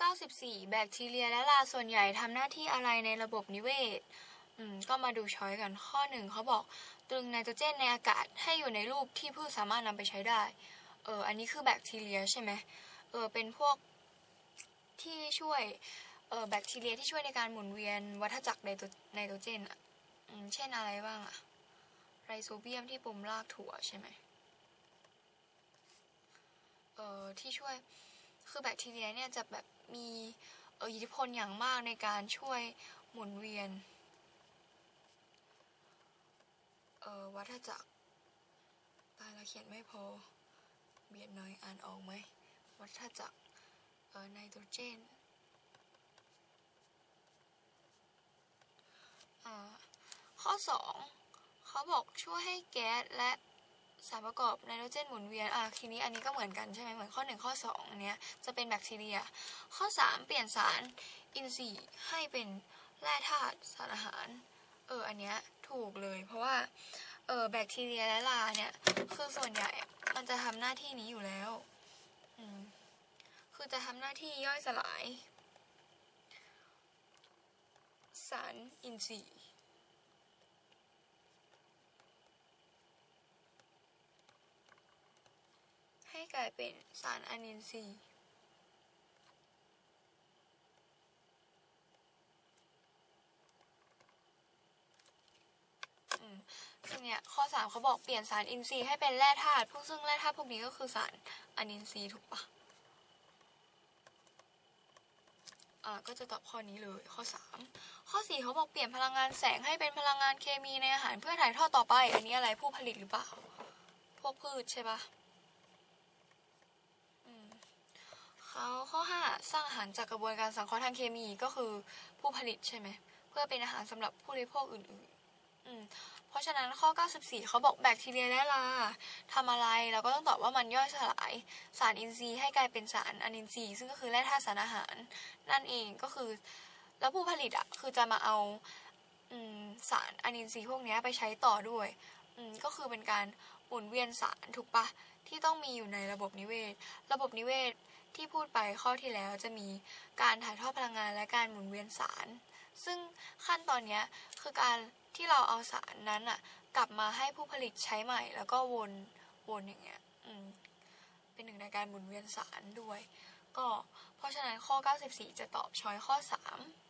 94 แบคทีเรียและลาส่วนใหญ่ทำหน้าที่อะไรในระบบนิเวศอืมก็มาดูช้อยกันข้อหนึ่งเขาบอก ตรึงไนโตรเจนในอากาศให้อยู่ในรูปที่พืชสามารถนำไปใช้ได้ เอออันนี้คือแบคทีเรียใช่ไหมเออเป็นพวกที่ช่วยเออแบคทีเรียที่ช่วยในการหมุนเวียนวัฏจักรไนโตรไนโตรเจนอะอืมเช่นอะไรบ้างอะไรโซเบียมที่ปุ่มรากถั่วใช่ไหมเออที่ช่วยคือแบคทีเรียเนี่ยจะแบบ มีอิทธิพลอย่างมากในการช่วยหมุนเวียนวัฏจักรตายแล้วเขียนไม่พอ เบียดหน่อยอ่านออกไหม วัฏจักรไนโตรเจนข้อสองเขาบอกช่วยให้แก๊สและ สารประกอบไนโตรเจนหมุนเวียน อะทีนี้อันนี้ก็เหมือนกันใช่ไหมเหมือนข้อ 1 ข้อ 2 อันเนี้ยจะเป็นแบคทีเรีย ข้อ 3 เปลี่ยนสารอินทรีย์ให้เป็นแร่ธาตุสารอาหาร เออ อันเนี้ยถูกเลย เพราะว่า เออแบคทีเรียและลาเนี่ย คือส่วนใหญ่มันจะทำหน้าที่นี้อยู่แล้ว อืม คือจะทำหน้าที่ย่อยสลาย สารอินทรีย์ ให้ กลายเป็นสารอนินทรีย์อืมซึ่งเนี่ยข้อสามเขาบอกเปลี่ยนสารอินทรีย์ให้เป็นแร่ธาตุพวกซึ่งแร่ธาตุพวกนี้ก็คือสารอนินทรีย์ถูกปะอ่าก็จะตอบข้อนี้เลยข้อสามข้อสี่เขาบอกเปลี่ยนพลังงานแสงให้เป็นพลังงานเคมีในอาหารเพื่อถ่ายทอดต่อไป อันนี้อะไรผู้ผลิตหรือเปล่า พวกพืชใช่ปะ อืมเขาข้อห้า สร้างอาหารจากกระบวนการสังเคราะห์ทางเคมีก็คือผู้ผลิตใช่ไหมเพื่อเป็นอาหารสำหรับผู้บริโภคอื่นๆอืมเพราะฉะนั้นข้อ 94 เขาบอกแบคทีเรียและลาทำอะไรเราก็ต้องตอบว่ามันย่อยสลายสารอินทรีย์ให้กลายเป็นสารอนินทรีย์ซึ่งก็คือแร่ธาตุสารอาหาร นั่นเองก็คือ แล้วผู้ผลิตอะคือจะมาเอาอสารอนินทรีย์พวกเนี้ยไปใช้ต่อด้วยก็คือเป็นการหมุนเวียนสารถูกปะที่ต้องมีอยู่ในระบบนิเวศ ระบบนิเวศ ที่พูดไปข้อที่แล้วจะมีการถ่ายทอดพลังงานและการหมุนเวียนสาร ซึ่งขั้นตอนนี้คือการที่เราเอาสารนั้นอะกลับมาให้ผู้ผลิตใช้ใหม่ แล้วก็วนวนอย่างเงี้ยเป็นหนึ่งในการหมุนเวียนสารด้วย ก็เพราะฉะนั้นข้อ 94 จะตอบช้อยข้อ 3